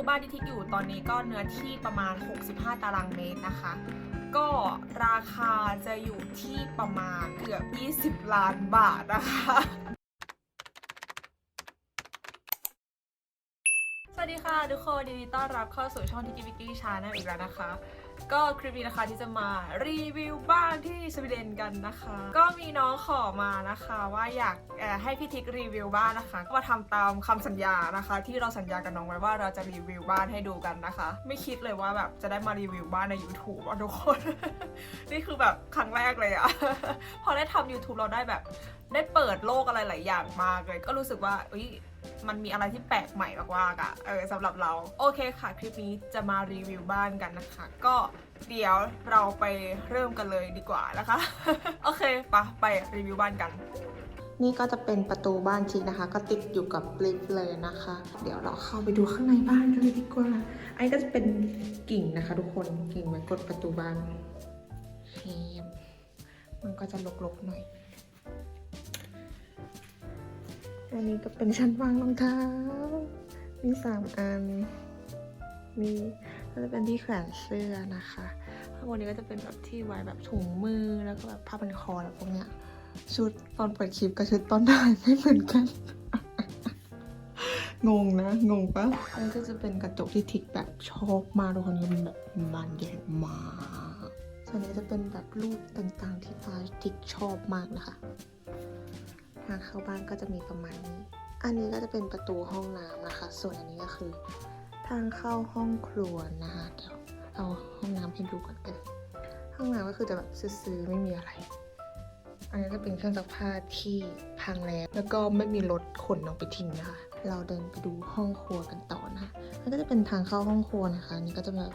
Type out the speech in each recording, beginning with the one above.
คือบ้านที่ทิกอยู่ตอนนี้ก็เนื้อที่ประมาณ 65 ตารางเมตรนะคะ ก็ราคาจะอยู่ที่ประมาณเกือบ 20 ล้านบาทนะคะสวัสดีค่ะทุกคนยินดีต้อนรับเข้าสู่ช่องทิกิวิกี้ชาแนลอีกแล้วนะคะ ก็คลิปนี้นะคะที่จะมารีวิวบ้านที่สวีเดนกันนะคะ ก็มีน้องขอมานะคะว่าอยากให้พี่ทิกรีวิวบ้านนะคะก็มาทำตามคำสัญญานะคะ ที่เราสัญญากับน้องไว้ว่าเราจะรีวิวบ้านให้ดูกันนะคะ ไม่คิดเลยว่าแบบจะได้มารีวิวบ้านใน YouTube อะทุกคน นี่คือแบบครั้งแรกเลยอะพอได้ทำ YouTube เราได้แบบได้เปิดโลกอะไรหลายอย่างมากเลย ก็รู้สึกว่าเอ้ย มันมีอะไรที่แปลกใหม่มากๆอะเออสำหรับเราโอเคค่ะ คลิปนี้จะมารีวิวบ้านกันนะคะ ก็เดี๋ยวเราไปเริ่มกันเลยดีกว่านะคะ โอเคปะไปรีวิวบ้านกันนี่ก็จะเป็นประตูบ้านชิคนะคะ ก็ติดอยู่กับลิฟต์เลยนะคะ เดี๋ยวเราเข้าไปดูข้างในบ้านกันเลยดีกว่าไอ้ก็จะเป็นกิ่งนะคะ ทุกคนกิ่งไว้กดประตูบ้านเฮมมันก็จะลกๆหน่อย อันนี้ก็เป็นชั้นวางรองเท้า มีสามอัน มีก็จะเป็นที่แขวนเสื้อนะคะข้างบนนี้ก็จะเป็นแบบที่ไว้แบบถุงมือแล้วก็แบบผ้าพันคอแล้วพวกเนี้ย ชุดตอนเปิดคลิปกับชุดตอนถ่ายไม่เหมือนกัน งงนะ งงปะอันนี้ก็จะเป็นกระจกที่ทิกแบบชอบมากทุกคนนี้มันแบบมันใหญ่มากส่วนนี้จะเป็นแบบรูปต่างๆที่ฟ้าทิกชอบมากนะคะ ทางเข้าบ้านก็จะมีประมาณนี้ อันนี้ก็จะเป็นประตูห้องน้ำนะคะ ส่วนอันนี้ก็คือ ทางเข้าห้องครัวนะคะเดี๋ยวเอาห้องน้ำให้ดูก่อนกัน ห้องน้ำก็คือจะแบบซื้อๆไม่มีอะไร อันนี้ก็เป็นเครื่องซักผ้าที่พังแล้วแล้วก็ไม่มีรถขนออกไปทิ้งนะคะ เราเดินไปดูห้องครัวกันต่อนะคะมันก็จะเป็นทางเข้าห้องครัวนะคะอันนี้ก็จะแบบ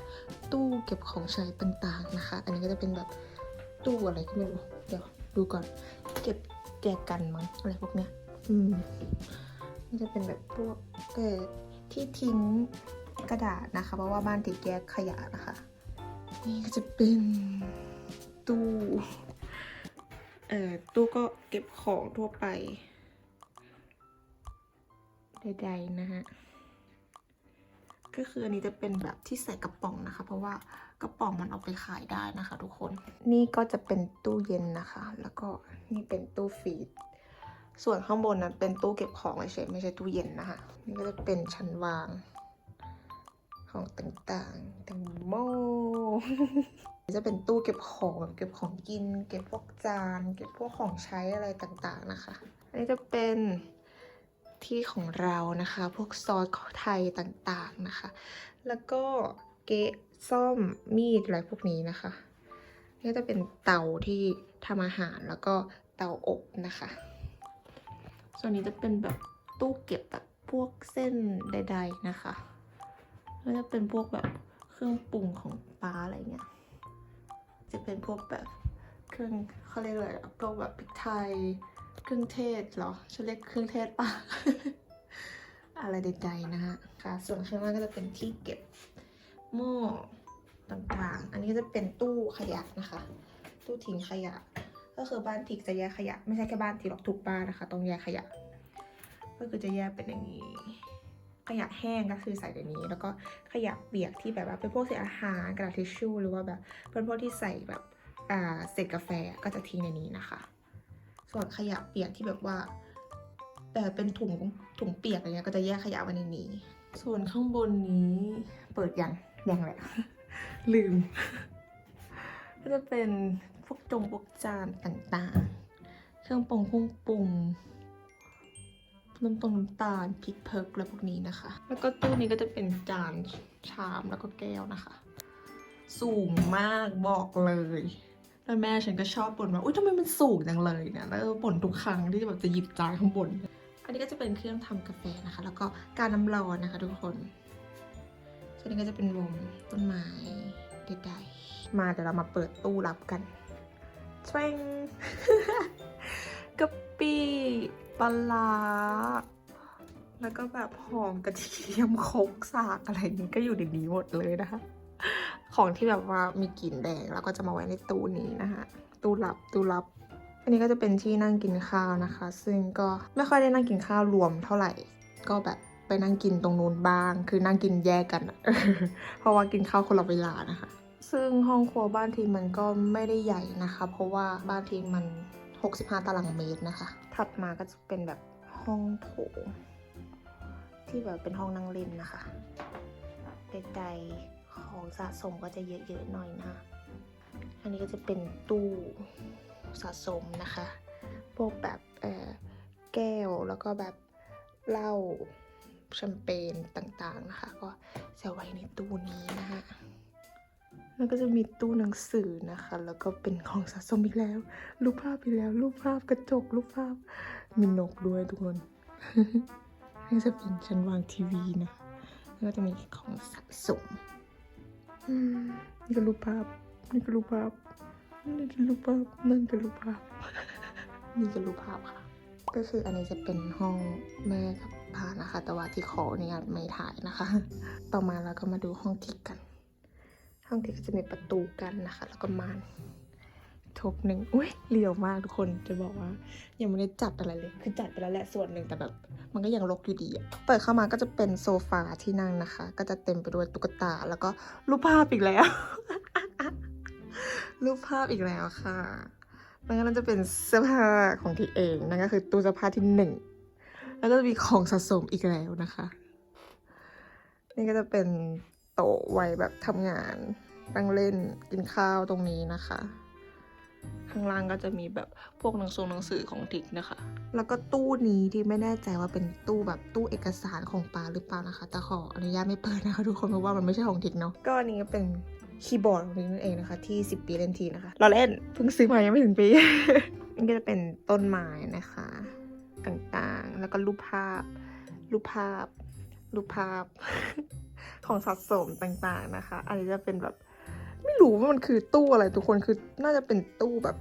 ตู้เก็บของใช้ต่างๆนะคะ อันนี้ก็จะเป็นแบบตู้อะไรก็ไม่รู้เดี๋ยวดูก่อน เก็บ แจกันมั้งอะไรพวกเนี้ย อืมนี่จะเป็นแบบพวกเออที่ทิ้งกระดาษนะคะ เพราะว่าบ้านติดแยกขยะนะคะ นี่ก็จะเป็นตู้เอ่อตู้ก็เก็บของทั่วไปใดๆนะฮะ ก็คืออันนี้จะเป็นแบบที่ใส่กระป๋องนะคะ เพราะว่ากระป๋องมันเอาไปขายได้นะคะ ทุกคน นี่ก็จะเป็นตู้เย็นนะคะ แล้วก็นี่เป็นตู้ฟีด ส่วนข้างบนนั้นเป็นตู้เก็บของเฉยไม่ใช่ตู้เย็นนะคะ นี่ก็จะเป็นชั้นวาง ของต่างๆแตงโมจะเป็นตู้เก็บของแบบเก็บของกิน เก็บพวกจาน เก็บพวกของใช้อะไรต่างๆนะคะ อันนี้จะเป็น ที่ของเรานะคะ พวกซอสไทยต่างๆนะคะ แล้วก็เกะซ่อมมีดอะไรพวกนี้นะคะ นี่จะเป็นเตาที่ทำอาหารแล้วก็เตาอบนะคะ ส่วนนี้จะเป็นแบบตู้เก็บแบบพวกเส้นใด ๆนะคะแล้วจะเป็นพวกแบบเครื่องปรุงของปลาอะไรเงี้ย จะเป็นพวกแบบเครื่องเขาเรียกอะไรพวกแบบพริกไทย เครื่องเทศเหรอฉันเรียกเครื่องเทศป่ะอะไรใดๆนะฮะค่ะ ส่วนข้างล่างก็จะเป็นที่เก็บหม้อต่างๆ อันนี้ก็จะเป็นตู้ขยะนะคะ ตู้ทิ้งขยะ ก็คือบ้านทิกจะแยกขยะ ไม่ใช่แค่บ้านทิกหรอกทุกบ้านนะคะต้องแยกขยะ ก็คือจะแยกเป็นอย่างนี้ ขยะแห้งก็คือใส่ในนี้ แล้วก็ขยะเปียกที่แบบว่าเป็นพวกเศษอาหารกระดาษทิชชู่หรือว่าแบบเป็นพวกที่ใส่แบบอ่าเศษกาแฟก็จะทิ้งในนี้นะคะ ส่วนขยะเปียกที่แบบว่าแต่เป็นถุงถุงเปียกอะไรเงี้ยก็จะแยกขยะไว้ในนี้ ส่วนข้างบนนี้เปิดยังยังแหละ ลืม ก็จะเป็นพวกจงพวกจานต่างๆ เครื่องปรุงเครื่งปรุงน้ำตรงน้ำตาลพริกเพิร์กอะพวกนี้นะคะ แล้วก็ตู้นี้ก็จะเป็นจานชามแล้วก็แก้วนะคะ สูงมากบอกเลย แล้วแม่ฉันก็ชอบบ่นว่าอุ้ยทำไมมันสูงจังเลยเนี่ยแล้วบ่นทุกครั้งที่แบบจะหยิบจานข้างบน อันนี้ก็จะเป็นเครื่องทำกาแฟนะคะ แล้วก็การน้ำร้อนนะคะ ทุกคนส่วนนี้ก็จะเป็นวงต้นไม้ใดๆมาเดี๋ยวเรามาเปิดตู้รับกันแช่งกะปิปลาร้าแล้วก็แบบหอมกระเทียมโคกสากอะไรนี้ก็อยู่ในนี้หมดเลยนะคะ ของที่แบบว่ามีกลิ่นแดงแล้วก็จะมาไว้ในตู้นี้นะคะตู้ลับตู้ลับ อันนี้ก็จะเป็นที่นั่งกินข้าวนะคะ ซึ่งก็ไม่ค่อยได้นั่งกินข้าวรวมเท่าไหร่ ก็แบบไปนั่งกินตรงนู้นบ้าง คือนั่งกินแยกกัน เพราะว่ากินข้าวคนละเวลานะคะ ซึ่งห้องครัวบ้านทีมันก็ไม่ได้ใหญ่นะคะ เพราะว่าบ้านทีมัน 65 ตารางเมตรนะคะ ถัดมาก็จะเป็นแบบห้องโถงที่แบบเป็นห้องนั่งเล่นนะคะใดๆ ของสะสมก็จะเยอะๆหน่อยนะ อันนี้ก็จะเป็นตู้สะสมนะคะ พวกแบบแก้วแล้วก็แบบเหล้าแชมเปญต่างๆนะคะ ก็จะไว้ในตู้นี้นะคะแล้วก็จะมีตู้หนังสือนะคะ แล้วก็เป็นของสะสมอีกแล้ว รูปภาพอีกแล้ว รูปภาพกระจก รูปภาพ มีนกด้วยทุกคนนี่จะเป็นชั้นวางทีวีนะ แล้วก็จะมีของสะสม นี่ก็รูปภาพ นี่ก็รูปภาพ นี่ก็รูปภาพ นั่นก็รูปภาพ นี่ก็รูปภาพค่ะ ก็คืออันนี้จะเป็นห้องแม่กับพานะคะ แต่ว่าที่ขออนุญาตไม่ถ่ายนะคะ ต่อมาเราก็มาดูห้องทิกกัน ห้องทิกก็จะมีประตูกันนะคะ แล้วก็ม่าน ทบหนึ่งอุ้ยเรียวมากทุกคนจะบอกว่า ยังไม่ได้จัดอะไรเลย คือจัดไปแล้วแหละส่วนหนึ่งแต่แบบ มันก็ยังรกอยู่ดีอะเปิดเข้ามาก็จะเป็นโซฟาที่นั่งนะคะ ก็จะเต็มไปด้วยตุ๊กตาแล้วก็รูปภาพอีกแล้ว รูปภาพอีกแล้วค่ะแล้วก็นั่นจะเป็นเสื้อผ้าของที่เองนั่นก็คือตู้เสื้อผ้าที่หนึ่งแล้วก็จะมีของสะสมอีกแล้วนะคะ นี่ก็จะเป็นโต๊ะไว้แบบทำงานนั่งเล่นกินข้าวตรงนี้นะคะ ข้างล่างก็จะมีแบบพวกหนังสือหนังสือของทิกนะคะ แล้วก็ตู้นี้ที่ไม่แน่ใจว่าเป็นตู้แบบตู้เอกสารของปาหรือเปล่านะคะ แต่ขออนุญาตไม่เปิดนะคะทุกคนเพราะว่ามันไม่ใช่ของทิกเนาะ ก็อันนี้ก็เป็นคีย์บอร์ดของทิกนั่นเองนะคะ ที่ 10 ปีเล่นทีนะคะ เราเล่นเพิ่งซื้อมายังไม่ถึงปีนี่ก็จะเป็นต้นไม้นะคะ ต่างๆ แล้วก็รูปภาพ รูปภาพ รูปภาพของสะสมต่างๆนะคะ อันนี้จะเป็นแบบ ไม่รู้ว่ามันคือตู้อะไรทุกคนคือน่าจะเป็นตู้แบบ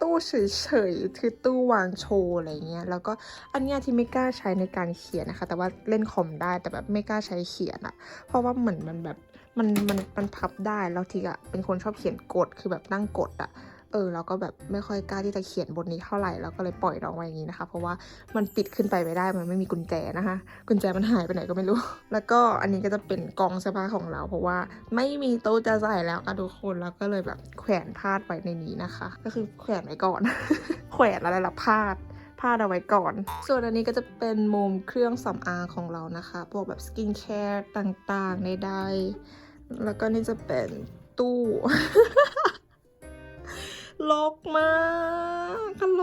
ตู้เฉยๆคือตู้วางโชว์อะไรเงี้ยแล้วก็อันเนี้ยที่ไม่กล้าใช้ในการเขียนนะคะ แต่ว่าเล่นคอมได้แต่แบบไม่กล้าใช้เขียนอะเพราะว่าเหมือนมันแบบมันมันมันพับได้แล้วทีอะเป็นคนชอบเขียนกดคือแบบนั่งกดอะ เออเราก็แบบไม่ค่อยกล้าที่จะเขียนบนนี้เท่าไหร่เราก็เลยปล่อยน้องไว้อย่างนี้นะคะ เพราะว่ามันปิดขึ้นไปไม่ได้มันไม่มีกุญแจนะคะ กุญแจมันหายไปไหนก็ไม่รู้ แล้วก็อันนี้ก็จะเป็นกองเสื้อผ้าของเรา เพราะว่าไม่มีโต๊ะจะใส่แล้วค่ะทุกคนแล้วก็เลยแบบแขวนพาดไว้ในนี้นะคะ ก็คือแขวนไว้ก่อน แขวนอะไรล่ะพาดพาดเอาไว้ก่อน ส่วนอันนี้ก็จะเป็นมุมเครื่องสำอางของเรานะคะ พวกแบบสกินแคร์ต่างๆใดๆแล้วก็นี่จะเป็นตู้ ลกมากฮัลโหล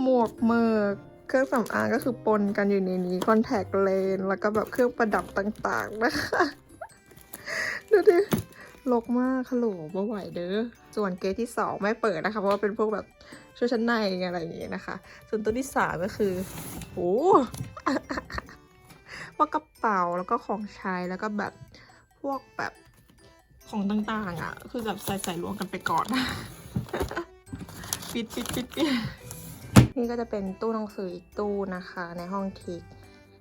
หมวกเมิกเครื่องสำอางก็คือปนกันอยู่ในนี้คอนแทคเลนแล้วก็แบบเครื่องประดับต่างๆนะคะ ดูดิลกมากฮัลโหลบ่ไหวเด้อ ส่วนเกตที่สองไม่เปิดนะคะ เพราะว่าเป็นพวกแบบชุดชั้นในอะไรอย่างเงี้ยนะคะ ส่วนตัวที่สามก็คือโอ้พวกกระเป๋าแล้วก็ของใช้แล้วก็แบบพวกแบบ ของต่างๆอะ คือแบบใส่ใส่รวมกันไปก่อนปิดปิดปิดปิดนี่ก็จะเป็นตู้หนังสืออีกตู้นะคะ ในห้องทิก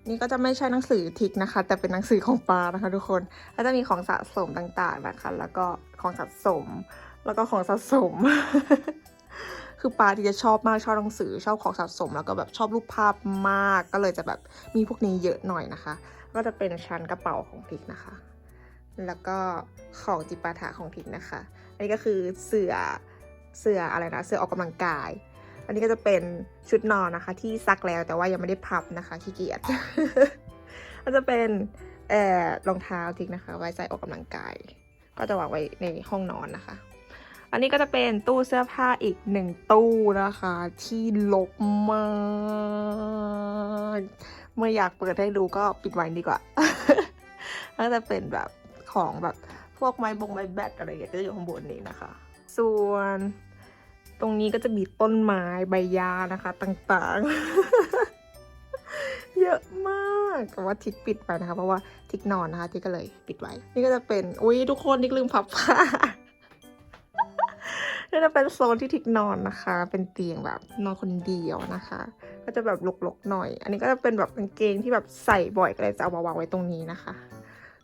นี่ก็จะไม่ใช่หนังสือทิกนะคะ แต่เป็นหนังสือของปานะคะ ทุกคนก็จะมีของสะสมต่างๆนะคะ แล้วก็ของสะสม แล้วก็ของสะสม คือปาที่จะชอบมากชอบหนังสือชอบของสะสม แล้วก็แบบชอบรูปภาพมากก็เลยจะแบบมีพวกนี้เยอะหน่อยนะคะ ก็จะเป็นชั้นกระเป๋าของทิกนะคะ แล้วก็ของจิปาถะของทิกนะคะ อันนี้ก็คือเสือเสืออะไรนะ เสือออกกำลังกาย อันนี้ก็จะเป็นชุดนอนนะคะ ที่ซักแล้วแต่ว่ายังไม่ได้พับนะคะขี้เกียจ ก็จะเป็นเอ่อรองเท้าทิกนะคะ ไว้ใส่ออกกำลังกาย ก็จะวางไว้ในห้องนอนนะคะ อันนี้ก็จะเป็นตู้เสื้อผ้าอีกหนึ่งตู้นะคะ ที่ลกมากเมื่ออยากเปิดให้ดูก็ปิดไว้ดีกว่าก็จะเป็นแบบ ของแบบพวกไม้บงไม้แบตอะไรอย่างเงี้ยก็จะอยู่ข้างบนนี้นะคะ ส่วนตรงนี้ก็จะมีต้นไม้ใบหญ้านะคะต่างๆ เยอะมากแต่ว่าทิกปิดไปนะคะ เพราะว่าทิกนอนนะคะทิกก็เลยปิดไว้ นี่ก็จะเป็นอุ้ยทุกคนทิกลืมพับผ้านี่จะเป็นโซนที่ทิกนอนนะคะ เป็นเตียงแบบนอนคนเดียวนะคะ ก็จะแบบลกๆหน่อย อันนี้ก็จะเป็นแบบกางเกงที่แบบใส่บ่อยก็เลยจะเอามาวางไว้ตรงนี้นะคะ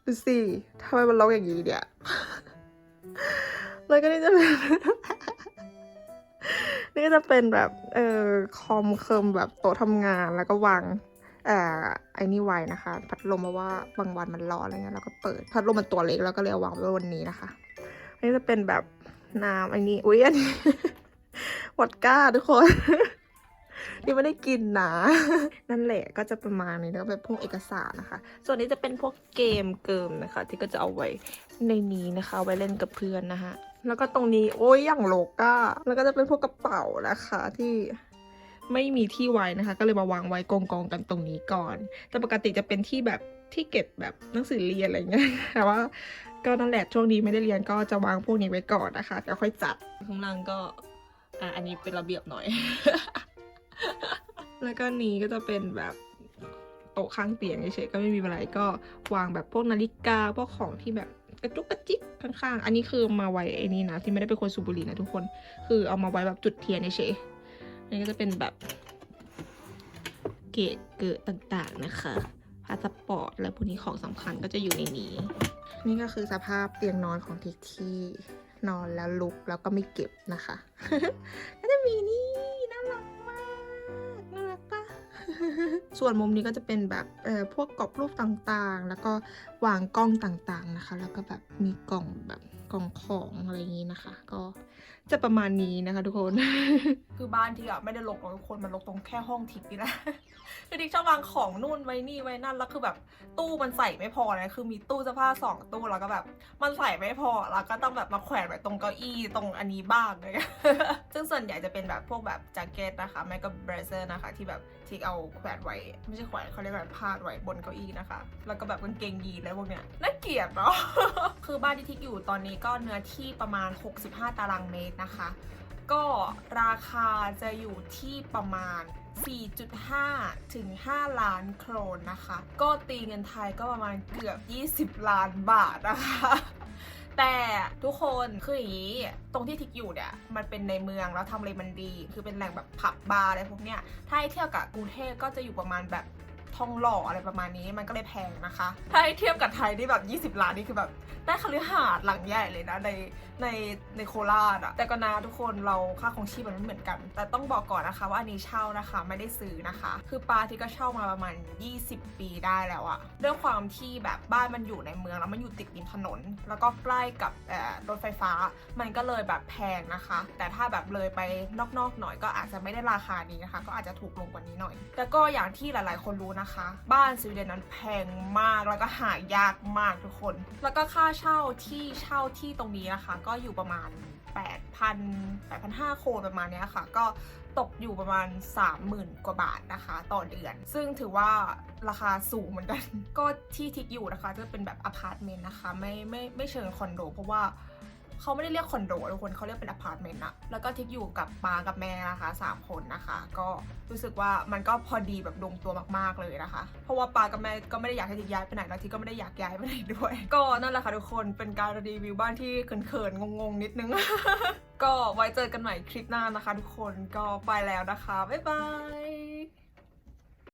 ดูสิทำไมมันรกอย่างนี้เนี่ยแล้วก็นี่จะเป็น นี่ก็จะเป็นแบบ เออคอมเคิมแบบโต๊ะทำงานแล้วก็วางเอ่อไอ้นี่ไว้นะคะ พัดลมเพราะว่าบางวันมันร้อนอะไรเงี้ยเราก็เปิดพัดลมมันตัวเล็กแล้วก็เลยเอาวางไว้บนนี้นะคะนนี้จะเป็นแบบน้ำไอ้นี่อุ้ยอันนี้วอดก้าทุกคน นี่ไม่ได้กินนะ นั่นแหละก็จะประมาณนี้แล้วก็เป็นพวกเอกสารนะคะ ส่วนนี้จะเป็นพวกเกมเกิมนะคะ ที่ก็จะเอาไว้ในนี้นะคะ ไว้เล่นกับเพื่อนนะคะ แล้วก็ตรงนี้โอ้ยอย่างโลก้าแล้วก็จะเป็นพวกกระเป๋านะคะที่ไม่มีที่ไว้นะคะ ก็เลยมาวางไว้กองกองๆกันตรงนี้ก่อน แต่ปกติจะเป็นที่แบบที่เก็บแบบหนังสือเรียนอะไรเงี้ยแต่ว่าก็นั่นแหละช่วงนี้ไม่ได้เรียนก็จะวางพวกนี้ไว้ก่อนนะคะแล้วค่อยจัดข้างล่างก็อะอันนี้เป็นระเบียบหน่อย แล้วก็นี้ก็จะเป็นแบบโต๊ะข้างเตียงเฉยๆก็ไม่มีอะไรก็วางแบบพวกนาฬิกาพวกของที่แบบกระจุกกระจิกข้างๆ อันนี้คือมาไว้ไอ้นี่นะที่ไม่ได้เป็นคนสูบบุหรี่นะทุกคน คือเอามาไว้แบบจุดเทียนเฉยๆอันนี้ก็จะเป็นแบบเกะเกิดต่างๆนะคะพาสปอร์ตและพวกนี้ของสำคัญก็จะอยู่ในนี้ นี่ก็คือสภาพเตียงนอนของทิกที่นอนแล้วลุกแล้วก็ไม่เก็บนะคะ ก็จะมีนี่ ส่วนมุมนี้ก็จะเป็นแบบเอ่อพวกกรอบรูปต่างๆ แล้วก็วางกล้องต่างๆนะคะ แล้วก็แบบมีกล่องแบบกล่องของอะไรอย่างนี้นะคะ ก็ จะประมาณนี้นะคะทุกคน คือบ้านที่อะไม่ได้ลกหรอกทุกคนมันลกตรงแค่ห้องทิปนี่แหละคือทิกชอบวางของนู่นไว้นี่ไว้นั่นแล้วคือแบบตู้มันใส่ไม่พอนะคือมีตู้เสื้อผ้าสองตู้แล้วก็แบบ มันใส่ไม่พอแล้วก็ต้องแบบมาแขวนไว้ตรงเก้าอี้ตรงอันนี้บ้างเลยซึ่งส่วนใหญ่จะเป็นแบบพวกแบบแจ็คเก็ตนะคะไม่ก็เบรเซอร์นะคะ ที่แบบที่เอาแขวนไว้ ไม่ใช่แขวนเขาเรียกว่าพาดไว้บนเก้าอี้นะคะ แล้วก็แบบกางเกงยีนอะไรพวกเนี้ยน่าเกลียดเนาะคือบ้านที่ทิกอยู่ตอนนี้ก็เนื้อที่ประมาณ 65 ตารางเมตรนะคะ ก็ราคาจะอยู่ที่ประมาณ 4.5 ถึง 5 ล้านโครนนะคะ ก็ตีเงินไทยก็ประมาณเกือบ 20 ล้านบาทนะคะแต่ทุกคนคืออย่างนี้ตรงที่ทิกอยู่เนี่ยมันเป็นในเมืองแล้วทำเลมันดี คือเป็นแหล่งแบบผับบาร์อะไรพวกเนี้ยถ้าเทียบกับกรุงเทพก็จะอยู่ประมาณแบบ ทองหล่ออะไรประมาณนี้มันก็เลยแพงนะคะ ถ้าให้เทียบกับไทยที่แบบ 20 ล้านนี่คือแบบได้คฤหาสน์หลังใหญ่เลยนะในในในโคราชอะแต่ก็นะทุกคนเราค่าของชีพมันไม่เหมือนกัน แต่ต้องบอกก่อนนะคะว่าอันนี้เช่านะคะไม่ได้ซื้อนะคะ คือปาที่ก็เช่ามาประมาณ 20 ปีได้แล้วอะด้วยความที่แบบบ้านมันอยู่ในเมืองแล้วมันอยู่ติดริมถนน แล้วก็ใกล้กับรถไฟฟ้า มันก็เลยแบบแพงนะคะ แต่ถ้าแบบเลยไปนอกๆหน่อยก็อาจจะไม่ได้ราคานี้นะคะ ก็อาจจะถูกลงกว่านี้หน่อย แต่ก็อย่างที่หลาย ๆ คนรู้นะคะบ้านสวีเดนนั้นแพงมากแล้วก็หายากมากทุกคน แล้วก็ค่าเช่าที่เช่าที่ตรงนี้นะคะ ก็อยู่ประมาณ 8,000 8,500โครนประมาณนี้ค่ะ ก็ตกอยู่ประมาณ 30,000 กว่าบาทนะคะ ต่อเดือน ซึ่งถือว่าราคาสูงเหมือนกัน ก็ที่ทิกอยู่นะคะ จะเป็นแบบอพาร์ตเมนต์นะคะ ไม่ไม่ไม่เชิงคอนโด เพราะว่า เขาไม่ได้เรียกคอนโดทุกคนเขาเรียกเป็นอพาร์ตเมนต์อะแล้วก็ทิกอยู่กับปากับแม่นะคะสามคนนะคะ ก็รู้สึกว่ามันก็พอดีแบบลงตัวมากๆเลยนะคะ เพราะว่าปากับแม่ก็ไม่ได้อยากให้ทิกย้ายไปไหนแล้วทิกก็ไม่ได้อยากย้ายไปไหนด้วย ก็นั่นแหละค่ะทุกคนเป็นการรีวิวบ้านที่เขินๆงงๆนิดนึง ก็ไว้เจอกันใหม่คลิปหน้านะคะ ทุกคนก็ไปแล้วนะคะบ๊ายบาย